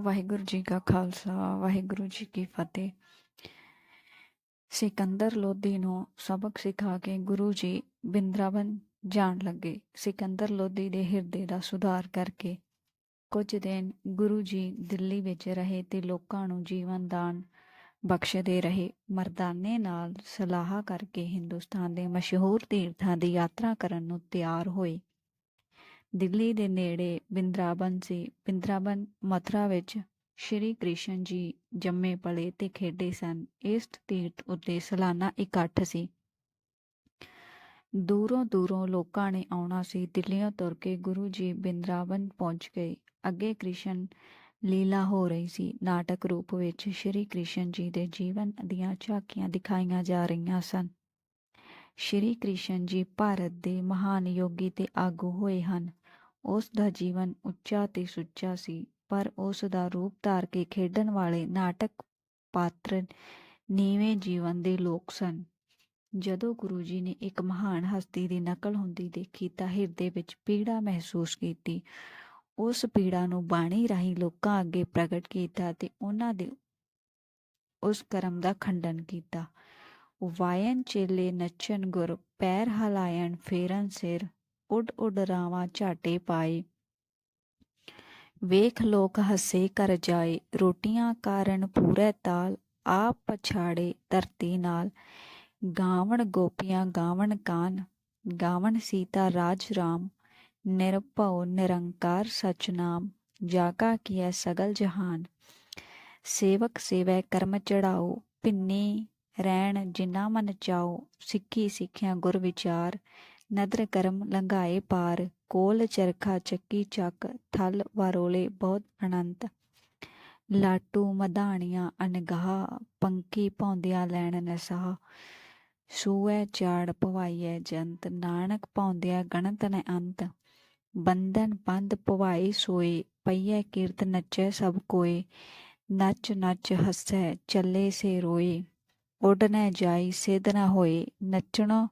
ਵਾਹਿਗੁਰੂ ਜੀ ਕਾ ਖਾਲਸਾ, ਵਾਹਿਗੁਰੂ ਜੀ ਕੀ ਫਤਿਹ। ਸਿਕੰਦਰ ਲੋਧੀ ਨੂੰ ਸਬਕ ਸਿਖਾ ਕੇ ਗੁਰੂ ਜੀ ਬਿੰਦਰਾਵਨ ਜਾਣ ਲੱਗੇ। ਸਿਕੰਦਰ ਲੋਧੀ ਦੇ ਹਿਰਦੇ ਦਾ ਸੁਧਾਰ ਕਰਕੇ ਕੁਝ ਦਿਨ ਗੁਰੂ ਜੀ ਦਿੱਲੀ ਵਿੱਚ ਰਹੇ ਤੇ ਲੋਕਾਂ ਨੂੰ ਜੀਵਨ ਦਾਨ ਬਖਸ਼ਦੇ ਰਹੇ। ਮਰਦਾਨੇ ਨਾਲ ਸਲਾਹ ਕਰਕੇ ਹਿੰਦੁਸਤਾਨ ਦੇ ਮਸ਼ਹੂਰ ਤੀਰਥਾਂ ਦੀ ਯਾਤਰਾ ਕਰਨ ਨੂੰ ਤਿਆਰ ਹੋਏ। ਦਿੱਲੀ ਦੇ ਨੇੜੇ ਬਿੰਦਰਾਬਨ ਸੀ। ਬਿੰਦਰਾਬਨ ਮਥੁਰਾ ਵਿੱਚ ਸ਼੍ਰੀ ਕ੍ਰਿਸ਼ਨ ਜੀ ਜੰਮੇ ਪਲੇ ਤੇ ਖੇਡੇ ਸਨ। ਇਸ ਤੀਰਥ ਉੱਤੇ ਸਾਲਾਨਾ ਇਕੱਠ ਸੀ। ਦੂਰੋਂ ਦੂਰੋਂ ਲੋਕਾਂ ਨੇ ਆਉਣਾ ਸੀ। ਦਿੱਲੀੋਂ ਤੁਰ ਕੇ ਗੁਰੂ ਜੀ ਬਿੰਦਰਾਬਨ ਪਹੁੰਚ ਗਏ। ਅੱਗੇ ਕ੍ਰਿਸ਼ਨ ਲੀਲਾ ਹੋ ਰਹੀ ਸੀ। ਨਾਟਕ ਰੂਪ ਵਿੱਚ ਸ਼੍ਰੀ ਕ੍ਰਿਸ਼ਨ ਜੀ ਦੇ ਜੀਵਨ ਦੀਆਂ ਝਾਕੀਆਂ ਦਿਖਾਈਆਂ ਜਾ ਰਹੀਆਂ ਸਨ। ਸ਼੍ਰੀ ਕ੍ਰਿਸ਼ਨ ਜੀ ਭਾਰਤ ਦੇ ਮਹਾਨ ਯੋਗੀ ਤੇ ਆਗੂ ਹੋਏ ਹਨ। ਉਸ ਦਾ ਜੀਵਨ ਉੱਚਾ ਤੇ ਸੁੱਚਾ ਸੀ, ਪਰ ਉਸ ਦਾ ਰੂਪ ਧਾਰ ਕੇ ਖੇਡਣ ਵਾਲੇ ਨਾਟਕ ਪਾਤਰ ਨੀਵੇਂ ਜੀਵਨ ਦੇ ਲੋਕ ਸਨ। ਜਦੋਂ ਗੁਰੂ ਜੀ ਨੇ ਇੱਕ ਮਹਾਨ ਹਸਤੀ ਦੀ ਨਕਲ ਹੁੰਦੀ ਦੇਖੀ ਤਾਂ ਹਿਰਦੇ ਵਿੱਚ ਪੀੜਾ ਮਹਿਸੂਸ ਕੀਤੀ। ਉਸ ਪੀੜਾ ਨੂੰ ਬਾਣੀ ਰਾਹੀਂ ਲੋਕਾਂ ਅੱਗੇ ਪ੍ਰਗਟ ਕੀਤਾ ਤੇ ਉਹਨਾਂ ਦੇ ਉਸ ਕਰਮ ਦਾ ਖੰਡਨ ਕੀਤਾ। ਵਾਇਨ ਚੇਲੇ ਨੱਚਨ ਗੁਰ, ਪੈਰ ਹਲਾਇਣ ਫੇਰਨ ਸਿਰ ਉੱਡ ਉੱਡ ਰਾਵਾਂ ਝਾਟੇ ਪਾਏ। ਵੇਖ ਲੋਕ ਹੱਸੇ ਕਰ ਜਾਏ, ਰੋਟੀਆਂ ਕਾਰਨ ਪੂਰੇ ਤਾਲ, ਆਪ ਪਛਾੜੇ ਧਰਤੀ ਨਾਲ। ਗਾਵਣ ਗੋਪੀਆਂ, ਗਾਵਣ ਕਾਨ, ਗਾਵਣ ਸੀਤਾ ਰਾਜ ਰਾਮ, ਨਿਰਭਉ ਨਿਰੰਕਾਰ ਸਚ ਸਚਨਾਮ ਜਾਗਾ ਕੀਐ ਸਗਲ ਜਹਾਨ। ਸੇਵਕ ਸੇਵੈ ਕਰਮ ਚੜਾਓ ਪਿੰਨੀ ਰਹਿਣ ਜਿਨਾ ਮਨ ਚਾਓ, ਸਿੱਖੀ ਸਿੱਖਿਆ ਗੁਰ ਵਿਚਾਰ। ਨਦਰ ਕਰਮ ਲੰਘਾਏ ਪਾਰ, ਕੋਲ ਚਰਖਾ ਚੱਕੀ ਚੱਕ, ਥਲ ਵਾਰੋਲੇ ਬਹੁਤ ਅਨੰਤ। ਲਾਟੂ ਮਧਾਣੀਆਂ ਅਨਗਾਹ ਪੰਕੀ ਪੌਂਦਿਆਂ ਲੈਣ ਨਸਾ। ਸੂਐ ਚਾੜ ਪਵਾਈਐ ਜੰਤ, ਨਾਨਕ ਪੌਂਦਿਆ ਗਣਤ ਨ ਅੰਤ। ਬੰਧਨ ਬੰਦ ਪਵਾਈ ਸੋਏ, ਪਈਐ ਕੀਰਤ ਨੱਚੈ ਸਭ ਕੋਏ। ਨੱਚ ਨੱਚ ਹੱਸੈ, ਚੱਲੇ ਸੇ ਰੋਏ। ਉੱਡ ਨ ਜਾਈ ਸਿਧ ਨ ਹੋਏ, ਨੱਚਣੋ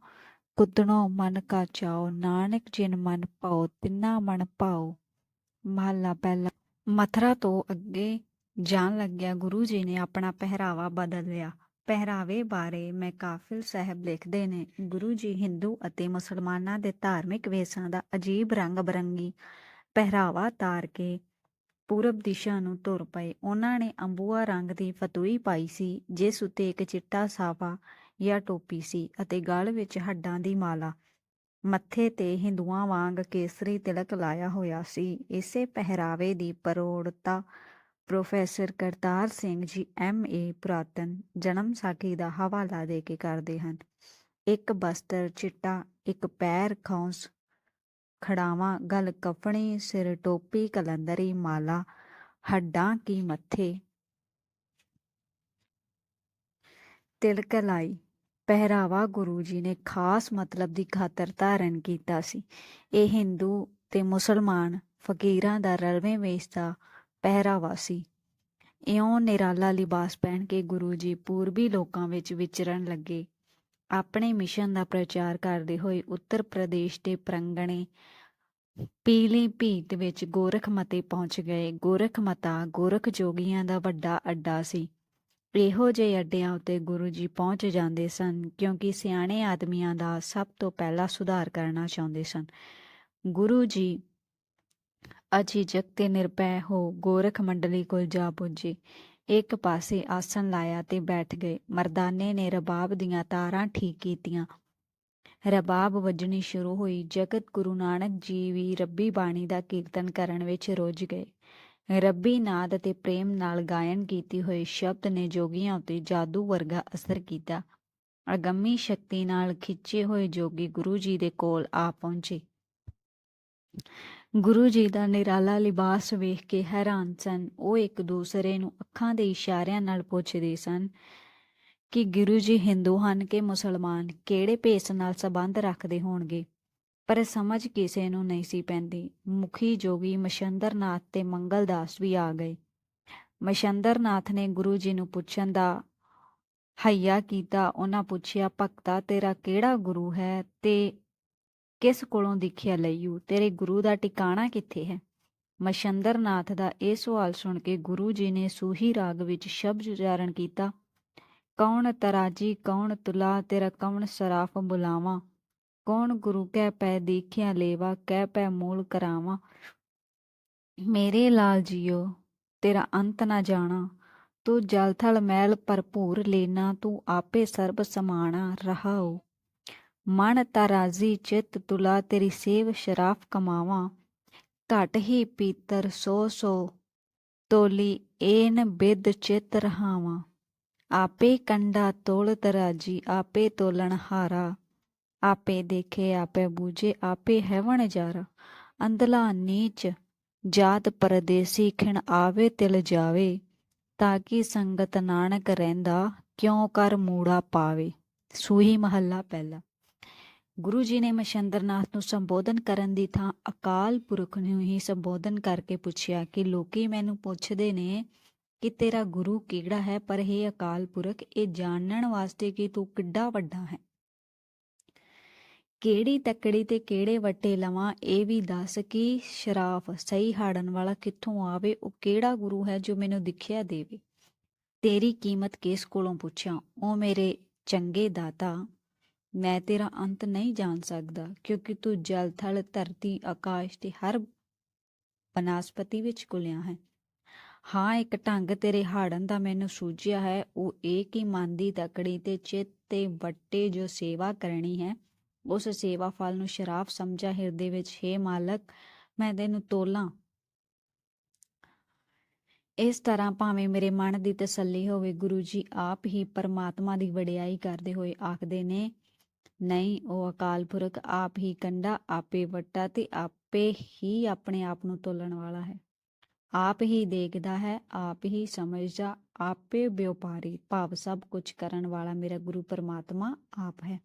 ਕੁੱਦਣੋ ਮਨ ਕਾ ਚਾਓ ਨਾਨਕ ਜਿਨ ਮਨ ਪਾਓ, ਤਿੰਨਾ ਮਨ ਪਾਓ। ਮਹੱਲਾ ਪਹਿਲਾ। ਮਥਰਾ ਤੋਂ ਅੱਗੇ ਜਾਣ ਲੱਗਿਆ ਗੁਰੂ ਜੀ ਨੇ ਆਪਣਾ ਪਹਿਰਾਵਾ ਬਦਲ ਲਿਆ। ਪਹਿਰਾਵੇ ਬਾਰੇ ਮੈਂ ਕਾਫਿਲ ਸਾਹਿਬ ਲਿਖਦੇ ਨੇ, ਗੁਰੂ ਜੀ ਹਿੰਦੂ ਅਤੇ ਮੁਸਲਮਾਨਾਂ ਦੇ ਧਾਰਮਿਕ ਵੇਸਾਂ ਦਾ ਅਜੀਬ ਰੰਗ ਬਰੰਗੀ ਪਹਿਰਾਵਾ ਤਾਰ ਕੇ ਪੂਰਬ ਦਿਸ਼ਾ ਨੂੰ ਤੁਰ ਪਏ। ਉਹਨਾਂ ਨੇ ਅੰਬੂਆ ਰੰਗ ਦੀ ਫਤੂਈ ਪਾਈ ਸੀ, ਜਿਸ ਉੱਤੇ ਇੱਕ ਚਿੱਟਾ ਸਾਫਾ ਜਾਂ ਟੋਪੀ ਸੀ ਅਤੇ ਗਲ ਵਿੱਚ ਹੱਡਾਂ ਦੀ ਮਾਲਾ ਮੱਥੇ ਤੇ ਹਿੰਦੂਆਂ ਵਾਂਗ ਕੇਸਰੀ ਤਿਲਕ ਲਾਇਆ ਹੋਇਆ ਸੀ ਇਸੇ ਪਹਿਰਾਵੇ ਦੀ ਪਰੋੜਤਾ ਪ੍ਰੋਫੈਸਰ ਕਰਤਾਰ ਸਿੰਘ ਜੀ ਐਮ.ਏ. ਪੁਰਾਤਨ ਜਨਮ ਸਾਖੀ ਦਾ ਹਵਾਲਾ ਦੇ ਕੇ ਕਰਦੇ ਹਨ ਇੱਕ ਬਸਤਰ, ਚਿੱਟਾ, ਇੱਕ ਪੈਰ ਖੌਂਸ, ਖੜਾਵਾਂ, ਗਲ ਕਫਣੀ, ਸਿਰ ਟੋਪੀ, ਕਲੰਦਰੀ ਮਾਲਾ, ਹੱਡਾਂ ਕੀ ਮੱਥੇ ਤਿਲਕ ਲਾਈ ਪਹਿਰਾਵਾ ਗੁਰੂ ਜੀ ਨੇ ਖਾਸ ਮਤਲਬ ਦੀ ਖਾਤਰ ਧਾਰਨ ਕੀਤਾ ਸੀ। ਇਹ ਹਿੰਦੂ ਤੇ ਮੁਸਲਮਾਨ ਫਕੀਰਾਂ ਦਾ ਰਲਵੇਂ ਵੇਸ਼ ਦਾ ਪਹਿਰਾਵਾ ਸੀ। ਇਉਂ ਨਿਰਾਲਾ ਲਿਬਾਸ ਪਹਿਨ ਕੇ ਗੁਰੂ ਜੀ ਪੂਰਬੀ ਲੋਕਾਂ ਵਿੱਚ ਵਿਚਰਨ ਲੱਗੇ। ਆਪਣੇ ਮਿਸ਼ਨ ਦਾ ਪ੍ਰਚਾਰ ਕਰਦੇ ਹੋਏ ਉੱਤਰ ਪ੍ਰਦੇਸ਼ ਦੇ ਪ੍ਰੰਗਣੇ ਪੀਲੀ ਭੀਤ ਵਿੱਚ ਗੋਰਖ ਮਤੇ ਪਹੁੰਚ ਗਏ। ਗੋਰਖ ਮਤਾ ਗੋਰਖ ਜੋਗੀਆਂ ਦਾ ਵੱਡਾ ਅੱਡਾ ਸੀ। ਇਹੋ ਜਿਹੇ ਅੱਡਿਆਂ ਉੱਤੇ ਗੁਰੂ ਜੀ ਪਹੁੰਚ ਜਾਂਦੇ ਸਨ, ਕਿਉਂਕਿ ਸਿਆਣੇ ਆਦਮੀਆਂ ਦਾ ਸਭ ਤੋਂ ਪਹਿਲਾਂ ਸੁਧਾਰ ਕਰਨਾ ਚਾਹੁੰਦੇ ਸਨ। ਗੁਰੂ ਜੀ ਅਝਿਜਕ ਤੇ ਨਿਰਭੈ ਹੋ, ਗੋਰਖ ਮੰਡਲੀ ਕੋਲ ਜਾ ਪੁੱਜੇ। ਇੱਕ ਪਾਸੇ ਆਸਣ ਲਾਇਆ ਤੇ ਬੈਠ ਗਏ। ਮਰਦਾਨੇ ਨੇ ਰਬਾਬ ਦੀਆਂ ਤਾਰਾਂ ਠੀਕ ਕੀਤੀਆਂ। ਰਬਾਬ ਵੱਜਣੀ ਸ਼ੁਰੂ ਹੋਈ। ਜਗਤ ਗੁਰੂ ਨਾਨਕ ਜੀ ਵੀ ਰੱਬੀ ਬਾਣੀ ਦਾ ਕੀਰਤਨ ਕਰਨ ਵਿੱਚ ਰੁੱਝ ਗਏ। ਰੱਬੀ ਨਾਦ ਅਤੇ ਪ੍ਰੇਮ ਨਾਲ ਗਾਇਨ ਕੀਤੀ ਹੋਏ ਸ਼ਬਦ ਨੇ ਜੋਗੀਆਂ ਉੱਤੇ ਜਾਦੂ ਵਰਗਾ ਅਸਰ ਕੀਤਾ। ਅਗੰਮੀ ਸ਼ਕਤੀ ਨਾਲ ਖਿੱਚੇ ਹੋਏ ਜੋਗੀ ਗੁਰੂ ਜੀ ਦੇ ਕੋਲ ਆ ਪਹੁੰਚੇ। ਗੁਰੂ ਜੀ ਦਾ ਨਿਰਾਲਾ ਲਿਬਾਸ ਵੇਖ ਕੇ ਹੈਰਾਨ ਸਨ। ਉਹ ਇੱਕ ਦੂਸਰੇ ਨੂੰ ਅੱਖਾਂ ਦੇ ਇਸ਼ਾਰਿਆਂ ਨਾਲ ਪੁੱਛਦੇ ਸਨ ਕਿ ਗੁਰੂ ਜੀ ਹਿੰਦੂ ਹਨ ਕਿ ਮੁਸਲਮਾਨ, ਕਿਹੜੇ ਭੇਸ ਨਾਲ ਸੰਬੰਧ ਰੱਖਦੇ ਹੋਣਗੇ? ਪਰ ਸਮਝ ਕਿਸੇ ਨੂੰ ਨਹੀਂ ਸੀ ਪੈਂਦੀ। ਮੁਖੀ ਜੋਗੀ ਮਸ਼ੰਦਰਨਾਥ ਤੇ ਮੰਗਲ ਦਾਸ ਵੀ ਆ ਗਏ। ਮਸ਼ੰਦਰਨਾਥ ਨੇ ਗੁਰੂ ਜੀ ਨੂੰ ਪੁੱਛਣ ਦਾ ਹਈਆ ਕੀਤਾ। ਉਹਨਾਂ ਪੁੱਛਿਆ, ਭਗਤਾ, ਤੇਰਾ ਕਿਹੜਾ ਗੁਰੂ ਹੈ ਤੇ ਕਿਸ ਕੋਲੋਂ ਦੀਖਿਆ ਲਈਓ ਤੇਰੇ ਗੁਰੂ ਦਾ ਟਿਕਾਣਾ ਕਿੱਥੇ ਹੈ? ਮਸ਼ੰਦਰਨਾਥ ਦਾ ਇਹ ਸਵਾਲ ਸੁਣ ਕੇ ਗੁਰੂ ਜੀ ਨੇ ਸੂਹੀ ਰਾਗ ਵਿੱਚ ਸ਼ਬਦ ਉਚਾਰਨ ਕੀਤਾ, ਕੌਣ ਤਰਾਜੀ, ਕੌਣ ਤੁਲਾ, ਤੇਰਾ ਕੌਣ ਸਰਾਫ ਬੁਲਾਵਾ? ਕੌਣ ਗੁਰੂ? ਕਹਿ ਪੈ ਦੇਖਿਆ ਲੇਵਾ, ਕਹਿ ਪੈ ਮੂਲ ਕਰਾਵਾ। ਮੇਰੇ ਲਾਲ ਜੀਓ, ਤੇਰਾ ਅੰਤ ਨਾ ਜਾਣਾ। ਤੂੰ ਜਲਥਲ ਮੈਲ ਭਰਪੂਰ ਲੈਣਾ ਤੂੰ ਆਪੇ ਸਰਬ ਸਮਾਣਾ ਰਹਾਉ। ਮਨ ਤਰਾਜ਼ੀ ਚਿਤ ਤੁਲਾ, ਤੇਰੀ ਸੇਵ ਸ਼ਰਾਫ ਕਮਾਵਾ। ਘਟ ਹੀ ਪੀਤਰ, ਸੋ ਸੋ ਤੋਲੀ, ਏਨ ਬਿਦ ਚਿਤ ਰਹਾਵਾ। ਆਪੇ ਕੰਡਾ ਤੋਲ ਤਰਾਜੀ ਆਪੇ ਤੋਲਣ ਹਾਰਾ। ਆਪੇ ਦੇਖੇ, ਆਪੇ ਬੂਝੇ, ਆਪੇ ਹੈਵਣ ਜਾਰਾ। ਅੰਦਲਾ ਨੀਚ, ਜਾਤ ਪਰਦੇਸੀ ਖਿਣ ਆਵੇ, ਤਿਲ ਜਾਵੇ, ਤਾਂ ਕਿ ਸੰਗਤ ਨਾਨਕ ਰਹਿੰਦਾ, ਕਿਉਂ ਕਰ ਮੂੜਾ ਪਾਵੇ? ਸੂਹੀ ਮਹੱਲਾ ਪਹਿਲਾ। ਗੁਰੂ ਜੀ ਨੇ ਮਸ਼ੰਦਰਨਾਥ ਨੂੰ ਸੰਬੋਧਨ ਕਰਨ ਦੀ ਥਾਂ ਅਕਾਲ ਪੁਰਖ ਨੂੰ ਹੀ ਸੰਬੋਧਨ ਕਰਕੇ ਪੁੱਛਿਆ ਕਿ ਲੋਕੀ ਮੈਨੂੰ ਪੁੱਛਦੇ ਨੇ ਕਿ ਤੇਰਾ ਗੁਰੂ ਕਿਹੜਾ ਹੈ, ਪਰ ਇਹ ਅਕਾਲ ਪੁਰਖ, ਇਹ ਜਾਣਨ ਵਾਸਤੇ ਕਿ ਤੂੰ ਕਿੱਡਾ ਵੱਡਾ ਹੈ। ਕਿਹੜੀ ਤੱਕੜੀ ਤੇ ਕਿਹੜੇ ਵੱਟੇ ਲਵਾਂ, ਇਹ ਵੀ ਦੱਸ ਕਿ ਸ਼ਰਾਫ ਸਹੀ ਹਾੜਨ ਵਾਲਾ ਕਿੱਥੋਂ ਆਵੇ, ਉਹ ਕਿਹੜਾ ਗੁਰੂ ਹੈ ਜੋ ਮੈਨੂੰ ਦਿਖਿਆ ਦੇਵੇ? ਤੇਰੀ ਕੀਮਤ ਕਿਸ ਕੋਲੋਂ ਪੁੱਛਾਂ? ਉਹ ਮੇਰੇ ਚੰਗੇ ਦਾਤਾ। ਮੈਂ ਤੇਰਾ ਅੰਤ ਨਹੀਂ ਜਾਣ ਸਕਦਾ, ਕਿਉਂਕਿ ਤੂੰ ਜਲ, ਥਲ, ਧਰਤੀ, ਆਕਾਸ਼ ਤੇ ਹਰ ਬਨਸਪਤੀ ਵਿੱਚ ਕੁਲਿਆ ਹੈ। ਹਾਂ, ਇੱਕ ਢੰਗ ਤੇਰੇ ਹਾੜਨ ਦਾ ਮੈਨੂੰ ਸੂਝਿਆ ਹੈ। ਉਹ ਇਹ ਕਿ ਮਨ ਦੀ ਤਕੜੀ ਤੇ ਚਿੱਤ ਤੇ ਵੱਟੇ ਜੋ ਸੇਵਾ ਕਰਨੀ ਹੈ ਉਸ ਸੇਵਾ ਫਲ ਨੂੰ ਸ਼ਰਾਫ ਸਮਝਾ ਹਿਰਦੇ ਵਿੱਚ, ਹੈ ਮਾਲਕ, ਮੈਂ ਤੈਨੂੰ ਤੋਲਾਂ। ਇਸ ਤਰ੍ਹਾਂ ਭਾਵੇਂ ਮੇਰੇ ਮਨ ਦੀ ਤਸੱਲੀ ਹੋਵੇ, ਗੁਰੂ ਜੀ ਆਪ ਹੀ ਪਰਮਾਤਮਾ ਦੀ ਵਡਿਆਈ ਕਰਦੇ ਹੋਏ ਆਖਦੇ ਨੇ, ਨਹੀਂ, ਉਹ ਅਕਾਲ ਪੁਰਖ ਆਪ ਹੀ ਕੰਡਾ, ਆਪੇ ਵੱਟਾ ਤੇ ਆਪੇ ਹੀ ਆਪਣੇ ਆਪ ਨੂੰ ਤੋਲਣ ਵਾਲਾ ਹੈ। ਆਪ ਹੀ ਦੇਖਦਾ ਹੈ, ਆਪ ਹੀ ਸਮਝਦਾ, ਆਪੇ ਵਿਉਪਾਰੀ ਭਾਵ ਸਭ ਕੁਝ ਕਰਨ ਵਾਲਾ ਮੇਰਾ ਗੁਰੂ ਪਰਮਾਤਮਾ ਆਪ ਹੈ।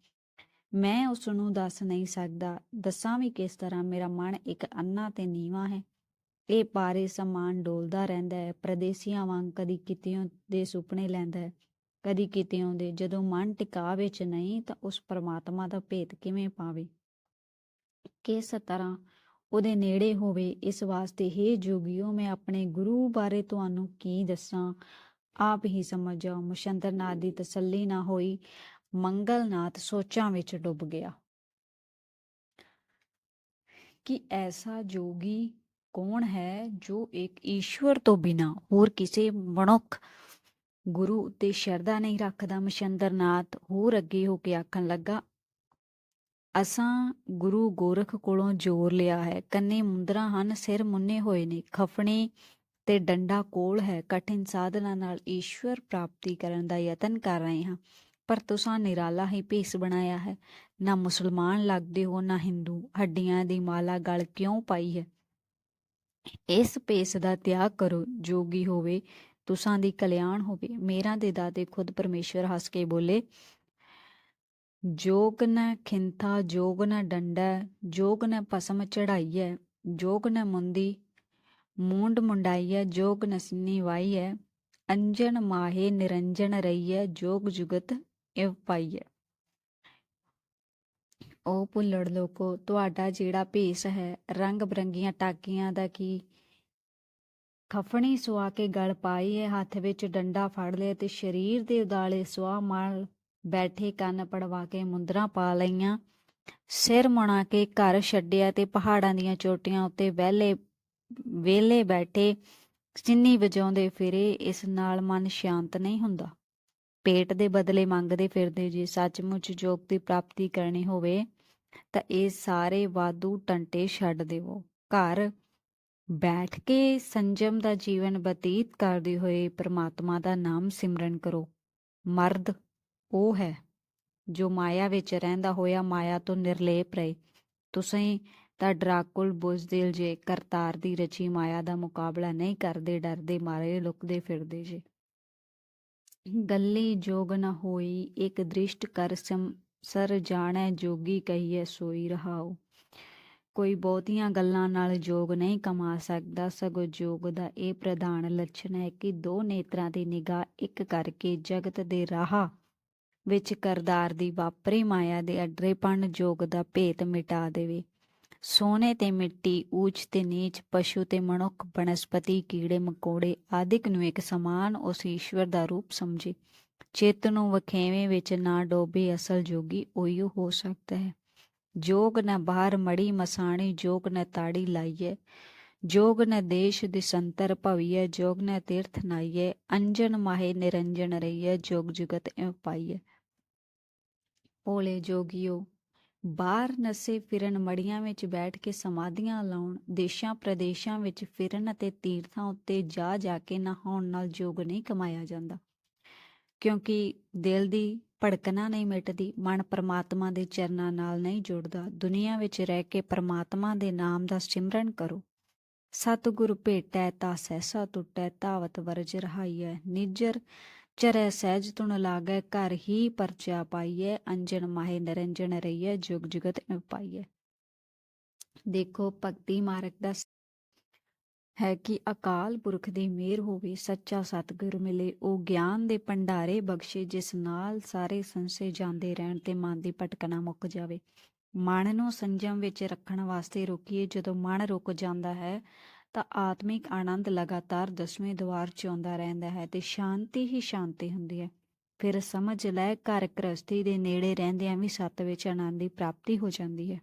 ਮੈਂ ਉਸ ਨੂੰ ਦੱਸ ਨਹੀਂ ਸਕਦਾ। ਦੱਸਾਂ ਵੀ ਕਿਸ ਤਰ੍ਹਾਂ ਮੇਰਾ ਮਨ ਇੱਕ ਅੰਨਾ ਤੇ ਨੀਵਾ ਹੈ। ਇਹ ਪਾਰੇ ਸਮਾਨ ਡੋਲਦਾ ਰਹਿੰਦਾ ਹੈ। ਪ੍ਰਦੇਸੀਆਂ ਵਾਂਗ ਕਦੀ ਕਿਤਿਓਂ ਦੇ ਸੁਪਨੇ ਲੈਂਦਾ ਹੈ, ਕਦੀ ਕਿਤਿਓਂ ਦੇ। ਜਦੋਂ ਮਨ ਟਿਕਾ ਵਿੱਚ ਨਹੀਂ ਤਾਂ ਉਸ ਪਰਮਾਤਮਾ ਦਾ ਭੇਤ ਕਿਵੇਂ ਪਾਵੇ? ਕਿਸ ਤਰ੍ਹਾਂ ਉਹਦੇ ਨੇੜੇ ਹੋਵੇ? ਇਸ ਵਾਸਤੇ, ਹੀ ਜੋਗਿਓ, ਮੈਂ ਆਪਣੇ ਗੁਰੂ ਬਾਰੇ ਤੁਹਾਨੂੰ ਕੀ ਦੱਸਾਂ? ਆਪ ਹੀ ਸਮਝ ਜਾਓ। ਮਸ਼ੰਦਰਨਾਥ ਦੀ ਤਸੱਲੀ ਨਾ ਹੋਈ। ਮੰਗਲਨਾਥ ਸੋਚਾਂ ਵਿੱਚ ਡੁੱਬ ਗਿਆ। ਕਿ ਐਸਾ ਜੋਗੀ ਕੌਣ ਹੈ ਜੋ ਇੱਕ ਈਸ਼ਵਰ ਤੋਂ ਬਿਨਾ ਹੋਰ ਕਿਸੇ ਮਨੁੱਖ, ਗੁਰੂ ਉਤੇ ਸ਼ਰਧਾ ਨਹੀਂ ਰੱਖਦਾ? ਮਸ਼ੰਦਰਨਾਥ ਹੋਰ ਅੱਗੇ ਹੋ ਕੇ ਆਖਣ ਲੱਗਾ, ਅਸਾਂ ਗੁਰੂ ਗੋਰਖ ਕੋਲੋਂ ਜੋਰ ਲਿਆ ਹੈ। ਕੰਨੇ ਮੁੰਦਰਾ ਹਨ, ਸਿਰ ਮੁੰਨੇ ਹੋਏ ਨੇ। ਖਫਣੇ ਤੇ ਡੰਡਾ ਕੋਲ ਹੈ। ਕਠਿਨ ਸਾਧਨਾ ਨਾਲ ਈਸ਼ਵਰ ਪ੍ਰਾਪਤੀ ਕਰਨ ਦਾ ਯਤਨ ਕਰ ਰਹੇ ਹਾਂ। ਪਰ ਤੁਸੀਂ ਨਿਰਾਲਾ ਹੀ ਭੇਸ ਬਣਾਇਆ ਹੈ। ਨਾ ਮੁਸਲਮਾਨ ਲੱਗਦੇ ਹੋ, ਨਾ ਹਿੰਦੂ। ਹੱਡੀਆਂ ਦੀ ਮਾਲਾ ਗਲ ਕਿਉਂ ਪਾਈ ਹੈ? ਇਸ ਭੇਸ ਦਾ ਤਿਆਗ ਕਰੋ, ਜੋਗੀ ਹੋਵੇ, ਤੁਸਾਂ ਦੀ ਕਲਿਆਣ ਹੋਵੇ। ਮੇਰਾ ਦੇ ਦਾਦੇ ਖੁਦ ਪਰਮੇਸ਼ਵਰ ਹੱਸ ਕੇ ਬੋਲੇ, ਜੋਗ ਨ ਖਿੰਥਾ, ਜੋਗ ਨ ਡੰਡਾ, ਜੋਗ ਨ ਭਸਮ ਚੜਾਈਐ ਜੋਗ ਨ ਮੁੰਦੀ, ਮੂੰਡ ਮੁੰਡਾਈਐ ਜੋਗ ਨ ਸਿੰਨੀ ਵਾਈਐ ਅੰਜਨ ਮਾਹੇ ਨਿਰੰਜਨ ਰਹੀਐ ਜੋਗ ਜੁਗਤ ਪਾਈਐ ਉਹ ਭੁੱਲੜ ਲੋਕੋ, ਤੁਹਾਡਾ ਜਿਹੜਾ ਭੇਸ ਹੈ, ਰੰਗ ਬਰੰਗੀਆਂ ਟਾਕੀਆਂ ਦਾ ਕੀ? ਖਫਣੀ ਸੁਆ ਕੇ ਗਲ ਪਾਈ ਹੈ, ਹੱਥ ਵਿੱਚ ਡੰਡਾ ਫੜ ਲਿਆ ਤੇ ਸਰੀਰ ਦੇ ਉਦਾਲੇ ਸੁਆ ਮਾਲ ਬੈਠੇ ਕੰਨ ਪੜਵਾ ਕੇ ਮੁੰਦਰਾ ਪਾ ਲਈਆਂ। ਸਿਰ ਮੁਣਾ ਕੇ ਘਰ ਛੱਡਿਆ ਤੇ ਪਹਾੜਾਂ ਦੀਆਂ ਚੋਟੀਆਂ ਉੱਤੇ ਵਹਿਲੇ ਵੇਲੇ ਬੈਠੇ, ਸਿੰਨੀ ਵਜਾਉਂਦੇ ਫਿਰੇ, ਇਸ ਨਾਲ ਮਨ ਸ਼ਾਂਤ ਨਹੀਂ ਹੁੰਦਾ। ਪੇਟ ਦੇ ਬਦਲੇ ਮੰਗਦੇ ਫਿਰਦੇ ਜੇ, ਸੱਚਮੁੱਚ ਜੋਗ ਦੀ ਪ੍ਰਾਪਤੀ ਕਰਨੀ ਹੋਵੇ, ਤਾਂ ਇਹ ਸਾਰੇ ਵਾਧੂ ਟੰਟੇ ਛੱਡ ਦੇਵੋ। ਘਰ ਬੈਠ ਕੇ ਸੰਜਮ ਦਾ ਜੀਵਨ ਬਤੀਤ ਕਰਦੇ ਹੋਏ ਪ੍ਰਮਾਤਮਾ ਦਾ ਨਾਮ ਸਿਮਰਨ ਕਰੋ। ਮਰਦ ਉਹ ਹੈ ਜੋ ਮਾਇਆ ਵਿੱਚ ਰਹਿੰਦਾ ਹੋਇਆ ਮਾਇਆ ਤੋਂ ਨਿਰਲੇਪ ਰਹੇ। ਤੁਸੀਂ ਤਾਂ ਡਰਾਕੁਲ ਬੁਜ਼ਦਿਲ ਜੇ ਕਰਤਾਰ ਦੀ ਰਚੀ ਮਾਇਆ ਦਾ ਮੁਕਾਬਲਾ ਨਹੀਂ ਕਰਦੇ, ਡਰਦੇ, ਮਾਰੇ, ਲੁਕਦੇ ਫਿਰਦੇ ਜੇ। ਗੱਲੀ ਜੋਗ ਨ ਹੋਈ, ਇੱਕ ਦ੍ਰਿਸ਼ਟ ਕਰ ਸਰ ਜਾਣੈ ਜੋਗੀ ਕਹੀਏ ਸੋਈ ਰਹਾਓ ਕੋਈ ਬਹੁਤੀਆਂ ਗੱਲਾਂ ਨਾਲ ਜੋਗ ਨਹੀਂ ਕਮਾ ਸਕਦਾ, ਸਗੋਂ ਜੋਗ ਦਾ ਇਹ ਪ੍ਰਧਾਨ ਲੱਛਣ ਹੈ ਕਿ ਦੋ ਨੇਤਰਾਂ ਦੀ ਨਿਗਾਹ ਇੱਕ ਕਰਕੇ ਜਗਤ ਦੇ ਰਾਹ ਵਿੱਚ ਕਰਦਾਰ ਦੀ ਵਾਪਰੀ ਮਾਇਆ ਦੇ ਅਡਰੇਪਣ ਜੋਗ ਦਾ ਭੇਤ ਮਿਟਾ ਦੇਵੇ। ਸੋਨੇ ਤੇ ਮਿੱਟੀ, ਊਚ ਤੇ ਨੀਚ, ਪਸ਼ੂ ਤੇ ਮਨੁੱਖ, ਬਨਸਪਤੀ, ਕੀੜੇ, ਮਕੌੜੇ ਆਦਿਕ ਨੂੰ ਇੱਕ ਸਮਾਨ ਉਸ ਈਸ਼ਵਰ ਦਾ ਰੂਪ ਸਮਝੇ। ਚਿੱਤ ਨੂੰ ਵਖੇਵੇਂ ਵਿੱਚ ਨਾ ਡੋਬੇ ਅਸਲ ਜੋਗੀ ਉਹੀਓ ਹੋ ਸਕਦਾ ਹੈ। ਜੋਗ ਨ ਬਾਹਰ ਮੜੀ ਮਸਾਣੀ, ਜੋਗ ਨ ਤਾੜੀ ਲਾਈਏ ਜੋਗ ਨ ਦੇਸ਼ ਦਿਸੰਤਰ ਭਵੀਏ ਜੋਗ ਨ ਤੀਰਥ ਨਾਈਏ ਅੰਜਨ ਮਾਹੇ ਨਿਰੰਜਨ ਰਹੀਏ ਜੋਗ ਜੁਗਤ ਇਉ ਪਾਈਏ ਭੋਲੇ ਜੋਗੀਓ ਬਾਹਰ ਨਸੇ ਫਿਰਨ ਮੜੀਆਂ ਵਿੱਚ ਬੈਠ ਕੇ ਸਮਾਧੀਆਂ ਲਾਉਣ, ਦੇਸ਼ਾਂ ਪ੍ਰਦੇਸ਼ਾਂ ਵਿੱਚ ਫਿਰਨ ਅਤੇ ਤੀਰਥਾਂ ਉੱਤੇ ਜਾ ਜਾ ਕੇ ਨਹਾਉਣ ਨਾਲ ਜੋਗ ਨਹੀਂ ਕਮਾਇਆ ਜਾਂਦਾ। ਕਿਉਂਕਿ ਦਿਲ ਦੀ ਭੜਕਣਾ ਨਹੀਂ ਮਿਟਦੀ, ਮਨ ਪਰਮਾਤਮਾ ਦੇ ਚਰਨਾਂ ਨਾਲ ਨਹੀਂ ਜੁੜਦਾ। ਦੁਨੀਆ ਵਿੱਚ ਰਹਿ ਕੇ ਪਰਮਾਤਮਾ ਦੇ ਨਾਮ ਦਾ ਸਿਮਰਨ ਕਰੋ। ਸਤਿਗੁਰ ਭੇਟੈ ਤਾ ਸਹਿਸਾ ਟੁੱਟੈ ਤਾਵਤ ਵਰਜ ਰਹਾਈਐ। ਨਿਜਰ ਚਰੈ ਸਹਿਜ ਤੁਣ ਲਾਗੈ, ਘਰ ਹੀ ਪਰਚਾ ਪਾਈਐ ਅੰਜਨ ਮਾਹੇ ਨਿਰੰਜਨ ਰਹੀਐ, ਜੁਗ ਜੁਗਤ ਇਉ ਪਾਈਐ। ਦੇਖੋ, ਭਗਤੀ ਮਾਰਗ ਦਾ ਹੈ ਕਿ ਅਕਾਲ ਪੁਰਖ ਦੀ ਮਿਹਰ ਹੋਵੇ, ਸੱਚਾ ਸਤਿਗੁਰ ਮਿਲੇ। ਉਹ ਗਿਆਨ ਦੇ ਭੰਡਾਰੇ ਬਖਸ਼ੇ, ਜਿਸ ਨਾਲ ਸਾਰੇ ਸੰਸੇ ਜਾਂਦੇ ਰਹਿਣ ਤੇ ਮਨ ਦੀ ਭਟਕਣਾ ਮੁੱਕ ਜਾਵੇ। ਮਨ ਨੂੰ ਸੰਜਮ ਵਿੱਚ ਰੱਖਣ ਵਾਸਤੇ ਰੋਕੀਏ, ਜਦੋਂ ਮਨ ਰੁਕ ਜਾਂਦਾ ਹੈ ਤਾਂ ਆਤਮਿਕ ਆਨੰਦ ਲਗਾਤਾਰ ਦਸਵੇਂ ਦੁਆਰ 'ਚ ਆਉਂਦਾ ਰਹਿੰਦਾ ਹੈ ਤੇ ਸ਼ਾਂਤੀ ਹੀ ਸ਼ਾਂਤੀ ਹੁੰਦੀ ਹੈ। ਫਿਰ ਸਮਝ ਲੈ ਘਰ ਗ੍ਰਸਤੀ ਦੇ ਨੇੜੇ ਰਹਿੰਦਿਆਂ ਵੀ ਸੱਤ ਵਿੱਚ ਆਨੰਦ ਦੀ ਪ੍ਰਾਪਤੀ ਹੋ ਜਾਂਦੀ ਹੈ।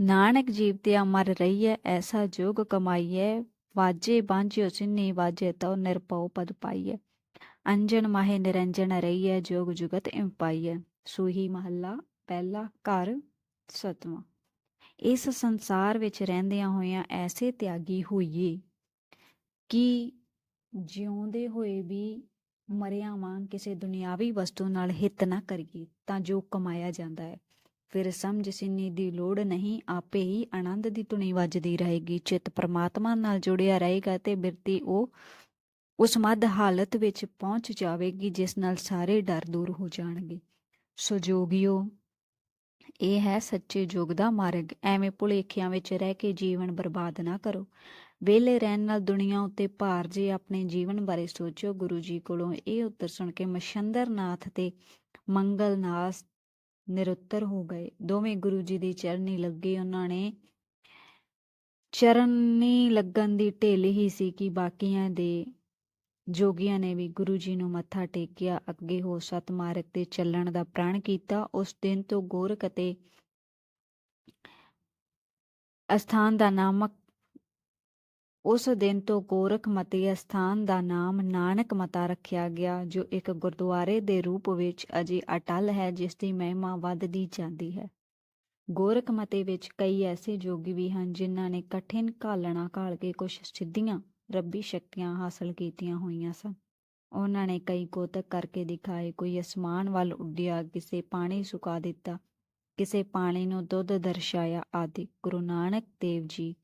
ਨਾਨਕ ਜੀਵ ਤੇ ਅਮਰ ਰਹੀਏ ਐਸਾ ਜੋਗ ਕਮਾਈਏ ਵਾਜੇ ਬਾਂਝਿਓ ਸਿੰਨੀ ਵਾਜੇ ਤਉ ਨਿਰਭਉ ਪਦ ਪਾਈਏ ਅੰਜਨ ਮਾਹੇ ਨਿਰੰਜਨ ਰਹੀਏ ਜੋਗ ਜੁਗਤ ਇਮ ਪਾਈਏ ਸੂਹੀ ਮਹੱਲਾ, ਪਹਿਲਾ ਘਰ, ਸਤਵਾਂ। ਇਸ ਸੰਸਾਰ ਵਿੱਚ ਰਹਿੰਦਿਆਂ ਹੋਇਆਂ ਐਸੇ ਤਿਆਗੀ ਹੋਈਏ ਕਿ ਜਿਉਂਦੇ ਹੋਏ ਵੀ ਮਰਿਆ ਵਾਂ ਕਿਸੇ ਦੁਨਿਆਵੀ ਵਸਤੂ ਨਾਲ ਹਿੱਤ ਨਾ ਕਰੀਏ, ਤਾਂ ਜੋ ਕਮਾਇਆ ਜਾਂਦਾ ਹੈ। ਫਿਰ ਸਮਝ ਸਿੰਨੀ ਦੀ ਲੋੜ ਨਹੀਂ, ਆਪੇ ਹੀ ਆਨੰਦ ਦੀ ਧੁਨੀ ਵੱਜਦੀ ਰਹੇਗੀ। ਚਿੱਤ ਪਰਮਾਤਮਾ ਨਾਲ ਜੁੜਿਆ ਰਹੇਗਾ ਤੇ ਬਿਰਤੀ ਉਹ ਉਸ ਮੱਧ ਹਾਲਤ ਵਿੱਚ ਪਹੁੰਚ ਜਾਵੇਗੀ, ਜਿਸ ਨਾਲ ਸਾਰੇ ਡਰ ਦੂਰ ਹੋ ਜਾਣਗੇ। ਸੋ ਜੋਗਿਓ ਇਹ ਹੈ ਸੱਚੇ ਯੁੱਗ ਦਾ ਮਾਰਗ। ਐਵੇਂ ਭੁਲੇਖਿਆਂ ਵਿੱਚ ਰਹਿ ਕੇ ਜੀਵਨ ਬਰਬਾਦ ਨਾ ਕਰੋ। ਵਿਹਲੇ ਰਹਿਣ ਨਾਲ ਦੁਨੀਆ ਉੱਤੇ ਭਾਰ ਜੇ ਆਪਣੇ ਜੀਵਨ ਬਾਰੇ ਸੋਚੋ ਗੁਰੂ ਜੀ ਕੋਲੋਂ ਇਹ ਉੱਤਰ ਸੁਣ ਕੇ ਮਸ਼ੰਦਰ ਨਾਥ ਤੇ ਮੰਗਲ ਮੰਗਲਨਾਥ ਨਿਰੁੱਤਰ ਹੋ ਗਏ। ਦੋਵੇਂ ਗੁਰੂ ਜੀ ਦੀ ਚਰਨੀ ਲੱਗੇ, ਉਹਨਾਂ ਨੇ ਚਰਨੀ ਲੱਗਣ ਦੀ ਢਿੱਲ ਹੀ ਸੀ ਕਿ ਬਾਕੀਆਂ ਦੇ ਜੋਗੀਆਂ ਨੇ ਵੀ ਗੁਰੂ ਜੀ ਨੂੰ ਮੱਥਾ ਟੇਕਿਆ। ਅੱਗੇ ਹੋ ਸਤ ਮਾਰਗ ਤੇ ਚੱਲਣ ਦਾ ਪ੍ਰਣ ਕੀਤਾ। ਉਸ ਦਿਨ ਤੋਂ ਗੋਰਖ ਅਤੇ ਅਸਥਾਨ ਦਾ ਨਾਮਕ ਉਸ ਦਿਨ ਤੋਂ ਗੋਰਖ ਮਤੀ ਅਸਥਾਨ ਦਾ ਨਾਮ ਨਾਨਕ ਮਤਾ ਰੱਖਿਆ ਗਿਆ, ਜੋ ਇੱਕ ਗੁਰਦੁਆਰੇ ਦੇ ਰੂਪ ਵਿੱਚ ਅਜੇ ਅਟਲ ਹੈ, ਜਿਸ ਦੀ ਮਹਿਮਾ ਵੱਧਦੀ ਜਾਂਦੀ ਹੈ। ਗੋਰਖ ਮਤੇ ਵਿੱਚ ਕਈ ਐਸੇ ਜੋਗੀ ਵੀ ਹਨ, ਜਿਨ੍ਹਾਂ ਨੇ ਕਠਿਨ ਘਾਲਣਾ ਘਾਲ ਕੇ ਕੁਝ ਸਿੱਧੀਆਂ ਰੱਬੀ ਸ਼ਕਤੀਆਂ ਹਾਸਲ ਕੀਤੀਆਂ ਹੋਈਆਂ ਸਨ। ਉਹਨਾਂ ਨੇ ਕਈ ਕੋਤਕ ਕਰਕੇ ਦਿਖਾਏ, ਕੋਈ ਅਸਮਾਨ ਵੱਲ ਉੱਡਿਆ, ਕਿਸੇ ਪਾਣੀ ਸੁਕਾ ਦਿੱਤਾ, ਕਿਸੇ ਪਾਣੀ ਨੂੰ ਦੁੱਧ ਦਰਸਾਇਆ ਆਦਿ। ਗੁਰੂ ਨਾਨਕ ਦੇਵ ਜੀ,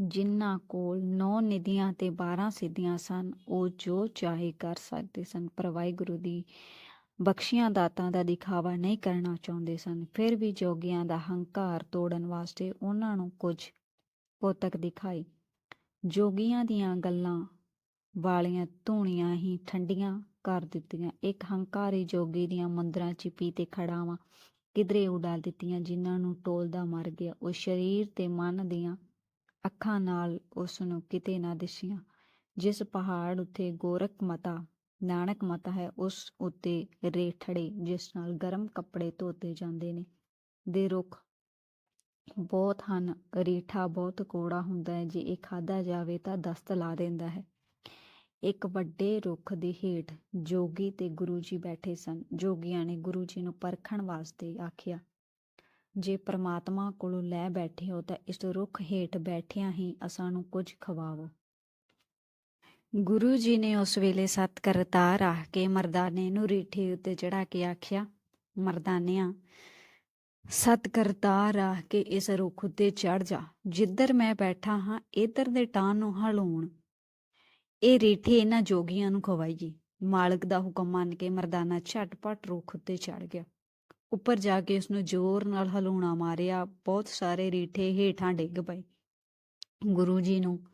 ਜਿਨ੍ਹਾਂ ਕੋਲ ਨੌ ਨਿਧੀਆਂ ਤੇ 12 ਸਿੱਧੀਆਂ ਸਨ, ਉਹ ਜੋ ਚਾਹੇ ਕਰ ਸਕਦੇ ਸਨ, ਪਰ ਵਾਹਿਗੁਰੂ ਦੀ ਬਖਸ਼ੀਆਂ ਦਾਤਾਂ ਦਾ ਦਿਖਾਵਾ ਨਹੀਂ ਕਰਨਾ ਚਾਹੁੰਦੇ ਸਨ। ਫਿਰ ਵੀ ਜੋਗੀਆਂ ਦਾ ਹੰਕਾਰ ਤੋੜਨ ਵਾਸਤੇ ਉਹਨਾਂ ਨੂੰ ਕੁਝ ਕੋਤਕ ਦਿਖਾਈ ਜੋਗੀਆਂ ਦੀਆਂ ਗੱਲਾਂ ਵਾਲੀਆਂ ਧੂਣੀਆਂ ਹੀ ਠੰਡੀਆਂ ਕਰ ਦਿੱਤੀਆਂ। ਇੱਕ ਹੰਕਾਰੀ ਜੋਗੀ ਦੀਆਂ ਮੰਦਰਾਂ ਚਿਪੀ ਤੇ ਖੜਾਵਾਂ ਕਿਧਰੇ ਉਡਾ ਦਿੱਤੀਆਂ, ਜਿਨ੍ਹਾਂ ਨੂੰ ਟੋਲਦਾ ਮਰ ਗਿਆ। ਉਹ ਸਰੀਰ ਤੇ ਮਨ ਦੀਆਂ ਅੱਖਾਂ ਨਾਲ ਉਸ ਨੂੰ ਕਿਤੇ ਨਾ ਦਿਸੀਆਂ। ਜਿਸ ਪਹਾੜ ਉੱਤੇ ਗੋਰਖ ਮਤਾ, ਨਾਨਕ ਮਤਾ ਹੈ, ਉਸ ਉੱਤੇ ਰੇਠੜੇ ਜਿਸ ਨਾਲ ਗਰਮ ਕੱਪੜੇ ਧੋਤੇ ਜਾਂਦੇ ਨੇ। ਦੇ ਰੁੱਖ ਬਹੁਤ ਹਨ। ਰੀਠਾ ਬਹੁਤ ਕੋੜਾ ਹੁੰਦਾ ਹੈ। ਜੇ ਇਹ ਖਾਦਾ ਜਾਵੇ ਤਾਂ ਦਸਤ ਲਾ ਦਿੰਦਾ ਹੈ। ਇੱਕ ਵੱਡੇ ਰੁੱਖ ਦੇ ਹੇਠ ਜੋਗੀ ਤੇ ਗੁਰੂ ਜੀ ਬੈਠੇ ਸਨ। ਜੋਗੀਆਂ ਨੇ ਗੁਰੂ ਜੀ ਨੂੰ ਪਰਖਣ ਵਾਸਤੇ ਆਖਿਆ, ਜੇ ਪ੍ਰਮਾਤਮਾ ਕੋਲੋਂ ਲੈ ਬੈਠੇ ਹੋ ਤਾਂ ਇਸ ਰੁੱਖ ਹੇਠ ਬੈਠਿਆਂ ਹੀ ਅਸਾਂ ਨੂੰ ਕੁਝ ਖਵਾਵੋ। ਗੁਰੂ ਜੀ ਨੇ ਉਸ ਵੇਲੇ ਸਤ ਕਰਤਾਰ ਆ ਕੇ ਮਰਦਾਨੇ ਨੂੰ ਰੀਠੇ ਉੱਤੇ ਚੜਾ ਕੇ ਆਖਿਆ, ਮਰਦਾਨਿਆਂ ਸਤ ਕਰਤਾਰ ਆ ਕੇ ਇਸ ਰੁੱਖ ਉੱਤੇ ਚੜ ਜਾ। ਜਿੱਧਰ ਮੈਂ ਬੈਠਾ ਹਾਂ ਇਧਰ ਦੇ ਟਾਂ ਨੂੰ ਹਲਾਉਣ ਇਹ ਰੀਠੇ ਇਹਨਾਂ ਜੋਗੀਆਂ ਨੂੰ ਖਵਾਈਏ ਮਾਲਕ ਦਾ ਹੁਕਮ ਮੰਨ ਕੇ ਮਰਦਾਨਾ ਝਟਪਟ ਰੁੱਖ ਉੱਤੇ ਚੜ ਗਿਆ। ਉੱਪਰ ਜਾ ਕੇ ਉਸ ਨੂੰ ਜ਼ੋਰ ਨਾਲ ਹਲੂਣਾ ਮਾਰਿਆ। ਬਹੁਤ ਸਾਰੇ ਰੀਠੇ ਹੇਠਾਂ ਡਿੱਗ ਪਏ। ਗੁਰੂ ਜੀ ਨੂੰ,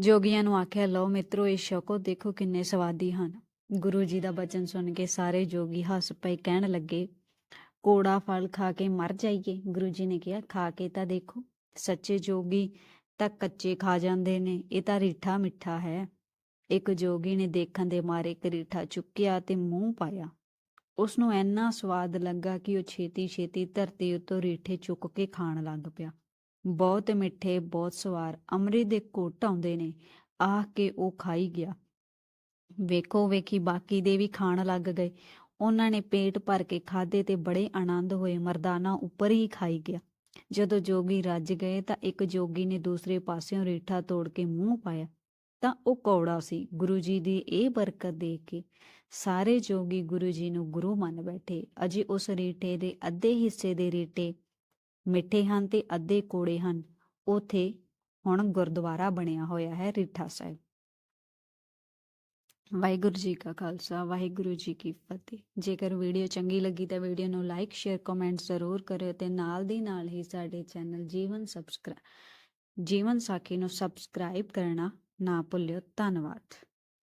ਜੋਗੀਆਂ ਨੂੰ ਆਖਿਆ, ਲਓ ਮਿੱਤਰੋ ਇਹ ਸ਼ਕੋ ਦੇਖੋ ਕਿੰਨੇ ਸਵਾਦੀ ਹਨ। ਗੁਰੂ ਜੀ ਦਾ ਬਚਨ ਸੁਣ ਕੇ ਸਾਰੇ ਜੋਗੀ ਹੱਸ ਪਏ, ਕਹਿਣ ਲੱਗੇ ਕੋੜਾ ਫਲ ਖਾ ਕੇ ਮਰ ਜਾਈਏ। ਗੁਰੂ ਜੀ ਨੇ ਕਿਹਾ, ਖਾ ਕੇ ਤਾਂ ਦੇਖੋ, ਸੱਚੇ ਜੋਗੀ ਤਾਂ ਕੱਚੇ ਖਾ ਜਾਂਦੇ ਨੇ, ਇਹ ਤਾਂ ਰੀਠਾ ਮਿੱਠਾ ਹੈ। ਇੱਕ ਜੋਗੀ ਨੇ ਦੇਖਣ ਦੇ ਮਾਰੇ ਇੱਕ ਰੀਠਾ ਚੁੱਕਿਆ ਤੇ ਮੂੰਹ ਪਾਇਆ। ਉਸ ਨੂੰ ਇੰਨਾ ਸਵਾਦ ਲੱਗਾ ਕਿ ਉਹ ਛੇਤੀ ਛੇਤੀ ਧਰਤੀ ਉੱਤੋਂ ਰੀਠੇ ਚੁੱਕ ਕੇ ਖਾਣ ਲੱਗ ਪਿਆ। ਬਹੁਤ ਮਿੱਠੇ, ਬਹੁਤ ਸਵਾਰ ਅੰਮ੍ਰਿਤ ਦੇ ਘੁੱਟ ਆਉਂਦੇ ਨੇ ਆਹ ਕੇ ਉਹ ਖਾਈ ਗਿਆ। ਵੇਖੋ ਵੇਖੀ ਬਾਕੀ ਦੇ ਵੀ ਖਾਣ ਲੱਗ ਗਏ। ਉਹਨਾਂ ਨੇ ਪੇਟ ਭਰ ਕੇ ਖਾਦੇ ਤੇ ਬੜੇ ਆਨੰਦ ਹੋਏ, ਮਰਦਾਨਾ ਉੱਪਰ ਹੀ ਖਾਈ ਗਿਆ। ਜਦੋਂ ਜੋਗੀ ਰੱਜ ਗਏ ਤਾਂ ਇੱਕ ਜੋਗੀ ਨੇ ਦੂਸਰੇ ਪਾਸਿਓਂ ਰੀਠਾ ਤੋੜ ਕੇ ਮੂੰਹ ਪਾਇਆ। ਤਾਂ ਉਹ ਕੌੜਾ ਸੀ, ਗੁਰੂ ਜੀ ਦੀ ਇਹ ਬਰਕਤ ਦੇਖ ਕੇ। ਸਾਰੇ ਜੋਗੀ ਗੁਰੂ ਜੀ ਨੂੰ ਗੁਰੂ ਮੰਨ ਬੈਠੇ। ਅਜੇ ਉਸ ਰੀਠੇ ਦੇ ਅੱਧੇ ਹਿੱਸੇ ਦੇ ਰੀਠੇ ਮਿੱਠੇ ਹਨ ਤੇ ਅੱਧੇ ਕੋੜੇ ਹਨ। ਉਥੇ ਹੁਣ ਗੁਰਦੁਆਰਾ ਬਣਿਆ ਹੋਇਆ ਹੈ ਰੀਠਾ ਸਾਹਿਬ। ਵਾਹਿਗੁਰੂ ਜੀ ਕਾ ਖਾਲਸਾ, ਵਾਹਿਗੁਰੂ ਜੀ ਕੀ ਫਤਿਹ। ਜੇਕਰ ਵੀਡੀਓ ਚੰਗੀ ਲੱਗੀ ਤਾਂ ਵੀਡੀਓ ਨੂੰ ਲਾਈਕ, ਸ਼ੇਅਰ, ਕਮੈਂਟ ਜ਼ਰੂਰ ਕਰਿਓ ਤੇ ਨਾਲ ਦੀ ਨਾਲ ਹੀ ਸਾਡੇ ਚੈਨਲ ਜੀਵਨ ਸਬਸਕ੍ਰਾਈਬ ਜੀਵਨ ਸਾਖੀ ਨੂੰ ਸਬਸਕ੍ਰਾਈਬ ਕਰਨਾ ਨਾ ਭੁੱਲਿਓ। ਧੰਨਵਾਦ।